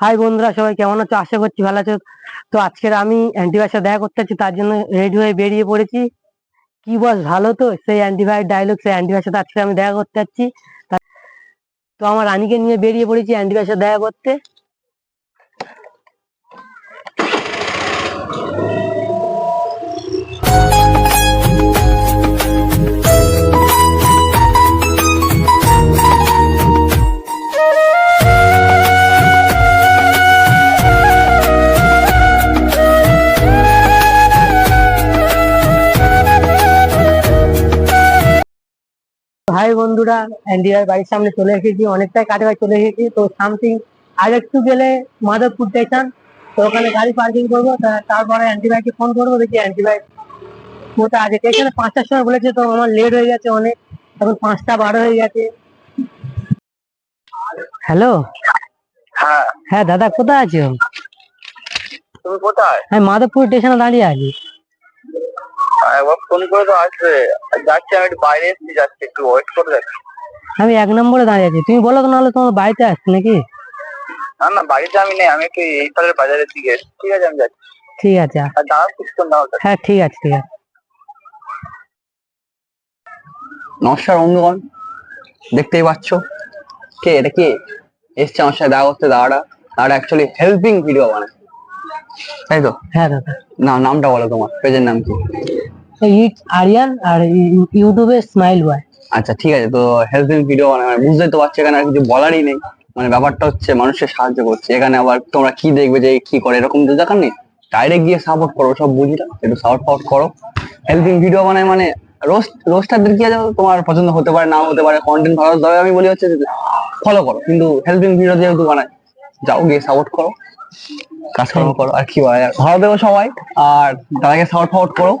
High বন্ধুরা, সবাই কেমন আছো? আশা করছি ভালো আছো। তো আজকের আমি অ্যান্টিভাইয়ের দেখা করতে তার জন্য রেডি হয়ে বেরিয়ে পড়েছি। কি বস ভালো তো? সেই অ্যান্টিভাইয়ের ডায়লগ সেই অ্যান্টিভাইয়ের সাথে আজকে আমি দেখা করতে যাচ্ছি। তো আমার রানীকে নিয়ে বেরিয়ে পড়েছি অ্যান্টিভাইয়ের দেখা করতে। হাই বন্ধুরা অ্যান্টিভাইয়ের বাড়ির সামনে চলে এসেছি অনেকটাই কাছাকাছি চলে এসেছি। তো সামথিং আর একটু গেলে মাধবপুর স্টেশন তো ওখানে গাড়ি পার্কিং করব তারপরে অ্যান্টিভাইকে ফোন করব দেখি অ্যান্টিভাই কোথায় আছে। স্টেশনে পাঁচটার সময় বলেছে তো আমার লেট হয়ে গেছে অনেক এখন পাঁচটা বারো হয়ে গেছে। হ্যালো হ্যাঁ। হ্যাঁ দাদা কোথায় আছো? তুমি কোথায়? আমি মাধবপুর স্টেশনে দাঁড়িয়ে আছি। একবার ফোন করে তো আসবে। যাচ্ছি আমি একটু বাইরে এসেছি যাচ্ছি একটু ওয়েট করে দেখ। আমি এক নম্বরে দাঁড়িয়ে আছি। তুমি বলো তো নাহলে তোমার বাড়িতে আসছি নাকি? না না বাড়িতে আমি নেই আমি একটু এই পারের বাজারের দিকে এসেছি। ঠিক আছে আমি যাচ্ছি। ঠিক আছে। আর দাঁড়াও কিছুক্ষণ দাও হ্যাঁ ঠিক আছে ঠিক আছে। নমস্কার বন্ধুগণ দেখতেই পাচ্ছ? কে এটা কে? এসছে আমার সাথে দেখা করতে দাঁড়া। দাঁড়া অ্যাকচুয়ালি হেল্পিং ভিডিও বানায়। তাই তো? হ্যাঁ দাদা। না নামটা বলো তোমার পেজের নাম কি? আরিয়ান আর ইউটিউবে স্মাইল বয় আচ্ছা ঠিক আছে, তো হেল্পিং ভিডিও বানায় মানে বুঝতেই তো পারছ এখানে আর কিছু বলারই নেই। মানে ব্যাপারটা হচ্ছে মানুষের সাহায্য করছে। এখানে আবার তোমরা কি দেখবে যে, কি করে, এরকম তো দেখার নেই। ডাইরেক্ট গিয়ে সাপোর্ট করো, সব বুঝি না একটু সাপোর্ট ফাপোর্ট করো। হেল্পিং ভিডিও বানায় মানে রোস্ট রোস্টারদের কি আছে? তোমার পছন্দ হতে পারে, নাও হতে পারে কন্টেন্ট ভালো তবে আমি বলি হচ্ছে ফলো করো। কিন্তু হেল্পিং ভিডিও যেহেতু বানায় যাও গিয়ে সাপোর্ট করো, কাজকর্ম করো, আর কি ভালো থেকো সবাই, আর তাদেরকে সাপোর্ট ফাপোর্ট করো।